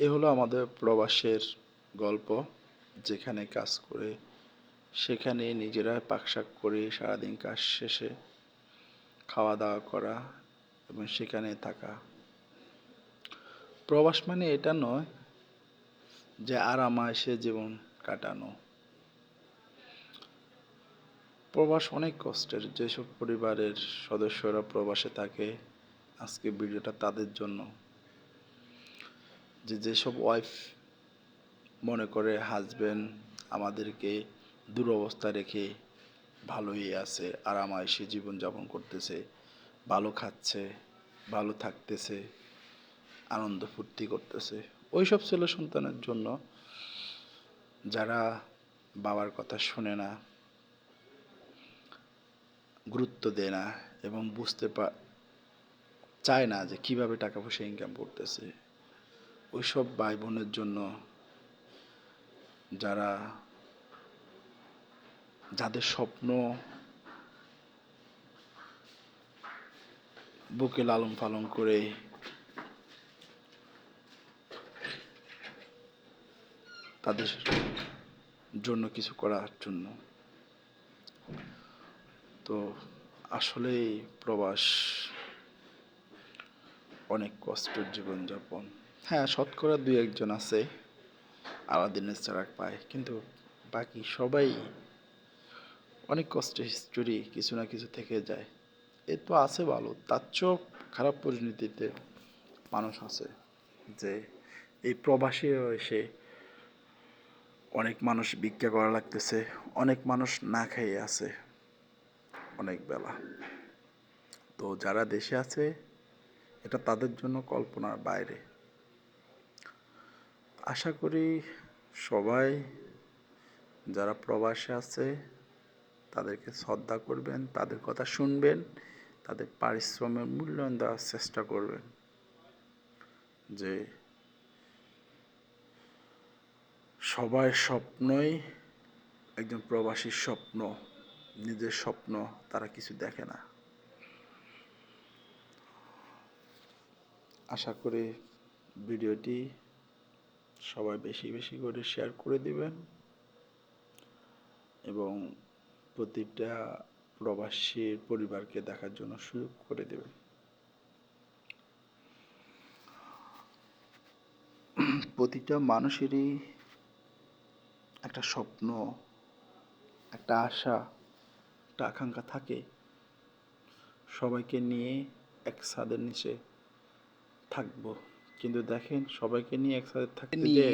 এ হলো আমাদের প্রবাসের গল্প, যেখানে কাজ করে, সেখানে নিজেরা পাকশাক করে সারাদিন কাজ শেষে খাওয়া দাওয়া করা এবং সেখানে থাকা। প্রবাস মানে এটা নয় যে আরামায়েশে জীবন কাটানো। প্রবাস অনেক কষ্টের, যেসব পরিবারের সদস্যরা প্রবাসে থাকে আজকে ভিডিওটা তাদের জন্য। যে যেসব ওয়াইফ মনে করে হাজবেন্ড আমাদেরকে দুরবস্থা রেখে ভালোই আছে আরামায়েশে জীবনযাপন করতেছে, ভালো খাচ্ছে, ভালো থাকতেছে, আনন্দ ফুর্তি করতেছে। ওইসব ছেলে সন্তানের জন্য যারা বাবার কথা শোনে না, গুরুত্ব দেয় না এবং বুঝতে পা, চায় না যে কীভাবে টাকা পয়সা ইনকাম করতেছে। ওইসব ভাই বোনের জন্য যারা যাদের স্বপ্ন বুকে লালন পালন করে তাদের জন্য কিছু করার জন্য। তো আসলেই প্রবাস অনেক কষ্টের জীবনযাপন। হ্যাঁ শতকরা দুই একজন আছে আলাদিনের চারাক পায়, কিন্তু বাকি সবাই অনেক কষ্টের হিস্টোরি কিছু না কিছু থেকে যায়। এ তো আছে ভালো, তার চেয়েও খারাপ পরিণতিতে মানুষ আছে যে এই প্রবাসী এসে অনেক মানুষ ভিক্ষা করা লাগতেছে, অনেক মানুষ না খেয়ে আছে অনেক বেলা। তো যারা দেশে আছে, এটা তাদের জন্য কল্পনার বাইরে। আশা করি সবাই যারা প্রবাসে আছে, তাদেরকে শ্রদ্ধা করবেন, তাদের কথা শুনবেন, তাদের পারিশ্রমের মূল্যায়ন দেওয়ার চেষ্টা করবেন। যে সবাই স্বপ্নই একজন প্রবাসীর স্বপ্ন, নিজের স্বপ্ন, তারা কিছু দেখে না। আশা করি ভিডিওটি সবাই বেশি বেশি করে শেয়ার করে দিবেন। এবং প্রতিটা প্রবাসীর পরিবারকে দেখার জন্য সুযোগ করে দেবেন। প্রতিটা মানুষেরই একটা স্বপ্ন, একটা আশা, একটা আকাঙ্ক্ষা থাকে। সবাইকে নিয়ে এক ছাদের নিচে থাকব। কিন্তু দেখেন সবাইকে নিয়ে এক ছাদে থাকতে নিয়ে।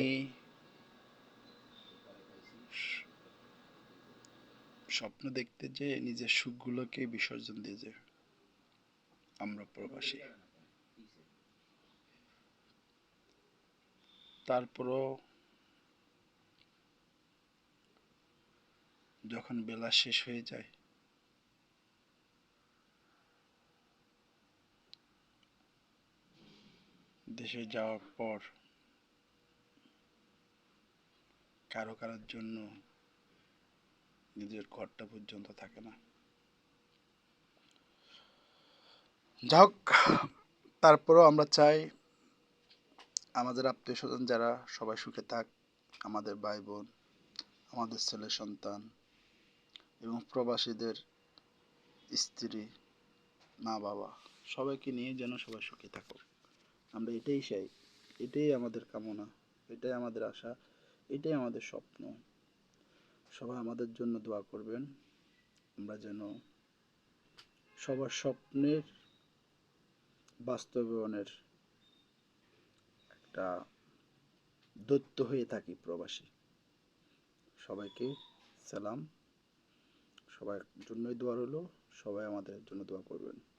স্বপ্ন দেখতে যে নিজের সুখগুলোকে বিসর্জন দিয়ে যে আমরা প্রবাসী। তারপরও যখন বেলা শেষ হয়ে যায় দেশে যাওয়ার পর কারও কারোর জন্য নিজের ঘরটা পর্যন্ত থাকে না। যাক তারপরেও আমরা চাই আমাদের আত্মীয় স্বজন যারা সবাই সুখে থাক, আমাদের ভাই বোন আমাদের ছেলে সন্তান এবং প্রবাসীদের স্ত্রী মা বাবা সবাইকে নিয়ে যেন সবাই সুখে থাকুক। আমরা এটাই চাই, এটাই আমাদের কামনা, এটাই আমাদের আশা, এটাই আমাদের স্বপ্ন। সবাই আমাদের জন্য দোয়া করবেন, আমরা যেন সবার স্বপ্নের বাস্তবায়নের একটা দৈত্য হয়ে থাকি প্রবাসী। সবাইকে সালাম, সবার জন্যই দোয়া রইল, সবাই আমাদের জন্য দোয়া করবেন।